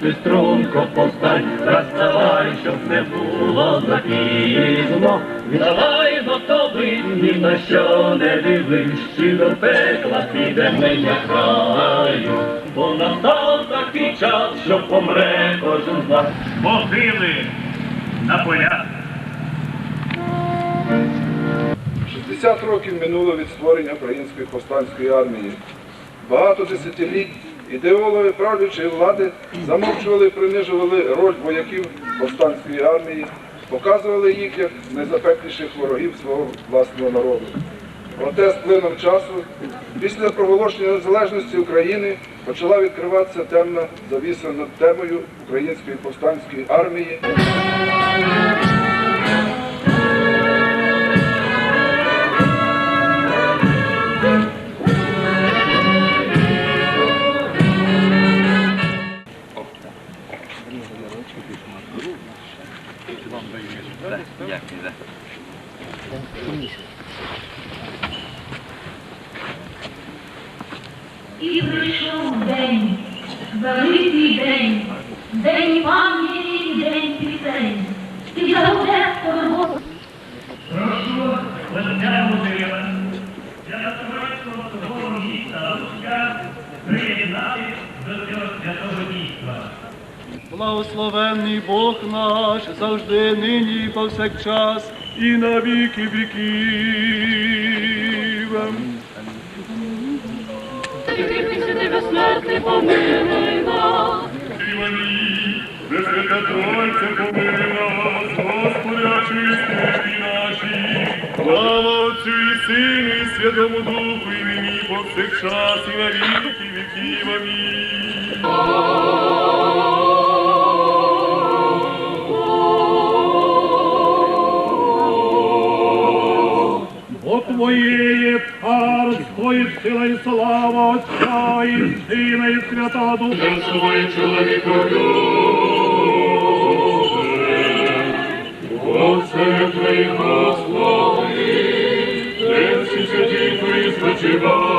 ти струнко постань, розставай, щоб не було запізно. Давай готовий, ні на що не дивись, чи до пекла підемо я краю, бо настав такий час, що помре кожен з нас. могили на полях. 60 років минуло від створення Української повстанської армії. Багато десятиліть ідеологи правлячої влади замовчували і принижували роль вояків повстанської армії, показували їх як найзапекліших ворогів свого власного народу. Проте з плином часу, після проголошення незалежності України, почала відкриватися темна завіса над темою Української повстанської армії. Великий день, день пам'яті, день пісень. І за Одесою Прошу Владимира Володимира для Товариства свого міста Луцька приєднати до цього святого дійства. Благословенний Бог наш завжди, нині і повсякчас, і на віки віків. Пресвята Тройця помилуй нас, Господи, очисти наші. Слава Отцю і Сину, і Святому Духу, і нині, і повсякчас, і на віки віків. Амінь. І Сина і Святого Духа. чоловіка чоловікові. Оце Твої Господи, де всі святі Твої спочивають.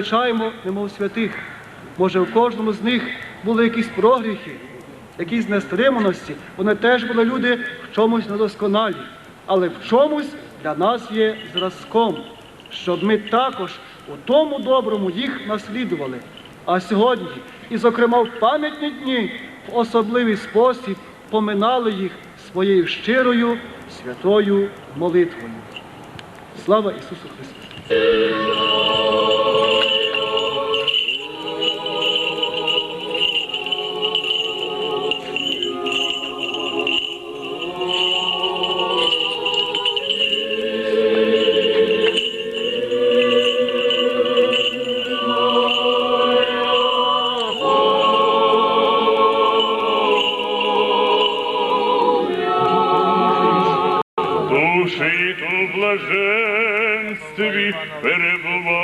Величаємо, немов святих. Може, в кожному з них були якісь прогріхи, якісь нестриманості. Вони теж були люди в чомусь недосконалі, але в чомусь для нас є зразком, щоб ми також у тому доброму їх наслідували. А сьогодні, і зокрема в пам'ятні дні, в особливий спосіб поминали їх своєю щирою святою молитвою. Слава Ісусу Христу! блаженстві перебуватимуть.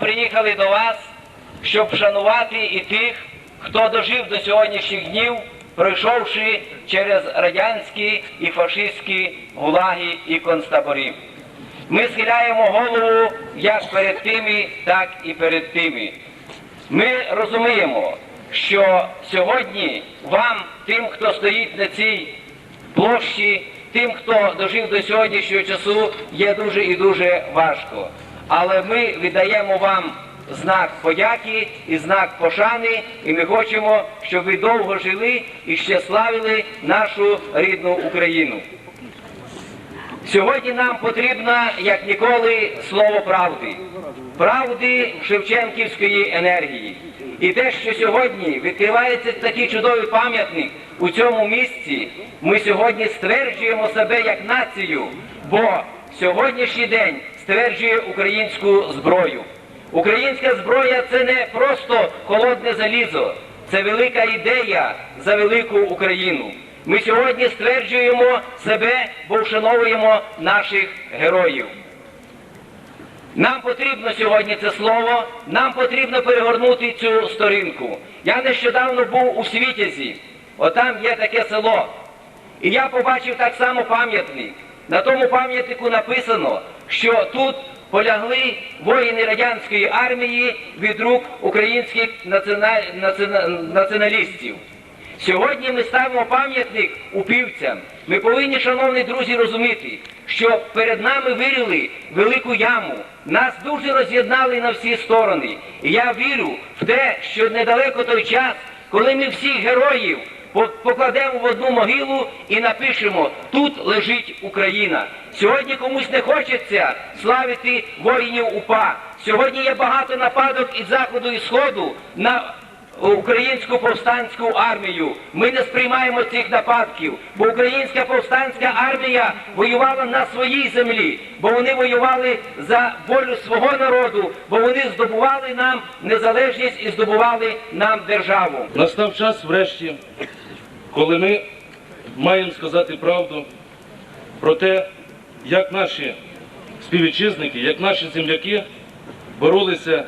Приїхали до вас, щоб вшанувати і тих, хто дожив до сьогоднішніх днів, пройшовши через радянські і фашистські гулаги і концтаборі. Ми схиляємо голову як перед тими, так і перед тими. Ми розуміємо, що сьогодні вам, тим, хто стоїть на цій площі, тим, хто дожив до сьогоднішнього часу, є дуже і дуже важко. Але ми віддаємо вам знак подяки і знак пошани, і ми хочемо, щоб ви довго жили і ще славили нашу рідну Україну. Сьогодні нам потрібно, як ніколи, слово правди, правди Шевченківської енергії. І те, що сьогодні відкривається такий чудовий пам'ятник у цьому місці, ми сьогодні стверджуємо себе як націю, бо сьогоднішній день стверджує українську зброю. Українська зброя це не просто холодне залізо, це велика ідея за велику Україну. Ми сьогодні стверджуємо себе, бо вшановуємо наших героїв. Нам потрібно сьогодні це слово, нам потрібно перегорнути цю сторінку. Я нещодавно був у Світязі, отам є таке село. І я побачив так само пам'ятник. На тому пам'ятнику написано, що тут полягли воїни радянської армії від рук українських національ- націона- націоналістів. Сьогодні ми ставимо пам'ятник упівцям. Ми повинні, шановні друзі, розуміти, що перед нами вирили велику яму. Нас дуже роз'єднали на всі сторони. І я вірю в те, що недалеко той час, коли ми всіх героїв покладемо в одну могилу і напишемо Тут лежить Україна. Сьогодні комусь не хочеться славити воїнів УПА. Сьогодні є багато нападок із заходу і сходу на українську повстанську армію. Ми не сприймаємо цих нападків, бо українська повстанська армія воювала на своїй землі, бо вони воювали за волю свого народу, бо вони здобували нам незалежність і здобували нам державу. Настав час врешті, коли ми маємо сказати правду про те, як наші співвітчизники, як наші земляки боролися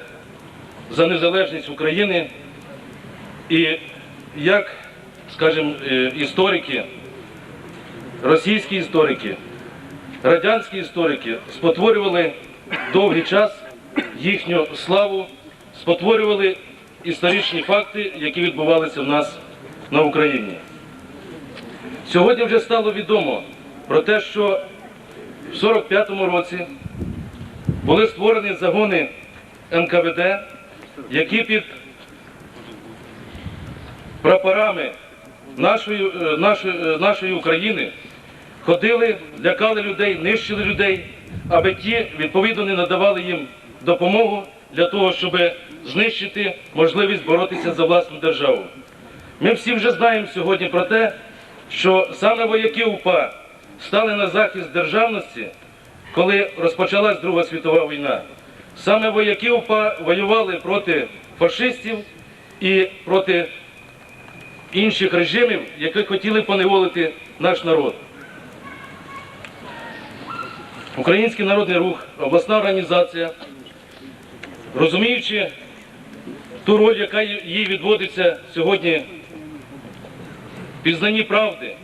за незалежність України і як, скажімо, е, історики, російські історики, радянські історики спотворювали довгий час їхню славу, спотворювали історичні факти, які відбувалися в нас на Україні. Сьогодні вже стало відомо про те, що в 45-му році були створені загони НКВД, які під прапорами нашої, е, нашої, е, нашої України ходили, лякали людей, нищили людей, аби ті відповідно не надавали їм допомогу для того, щоб знищити можливість боротися за власну державу. Ми всі вже знаємо сьогодні про те, що саме вояки УПА стали на захист державності, коли розпочалась Друга світова війна. Саме вояки УПА воювали проти фашистів і проти інших режимів, які хотіли поневолити наш народ. Український народний рух, обласна організація, розуміючи ту роль, яка їй відводиться сьогодні в пізнанні правди,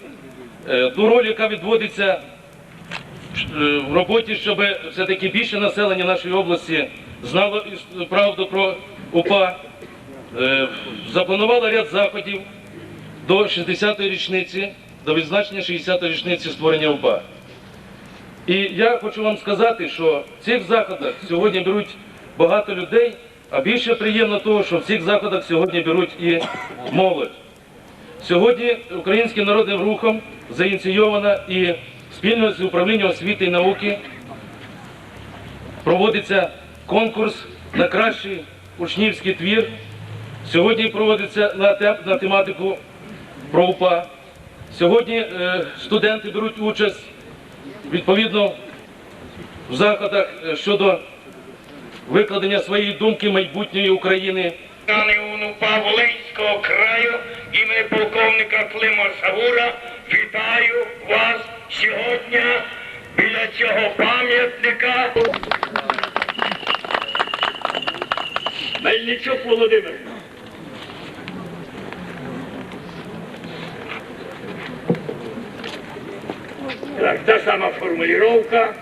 е, ту роль, яка відводиться е, в роботі, щоб все-таки більше населення нашої області знало правду про УПА, е, запланувала ряд заходів до 60-ї річниці, до відзначення 60-ї річниці створення УПА. І я хочу вам сказати, що в цих заходах сьогодні беруть багато людей, а більше приємно того, що в цих заходах сьогодні беруть і молодь. Сьогодні Українським народним рухом заініційована і спільно з управлінням освіти і науки проводиться конкурс на кращий учнівський твір. Сьогодні проводиться на, тематику про УПА. Сьогодні е, студенти беруть участь відповідно в заходах е, щодо викладення своєї думки майбутньої України. УНУПА Волинського краю імені полковника Клима Савура вітаю вас сьогодні біля цього пам'ятника. Мельничук Володимир. Так, та сама формулировка.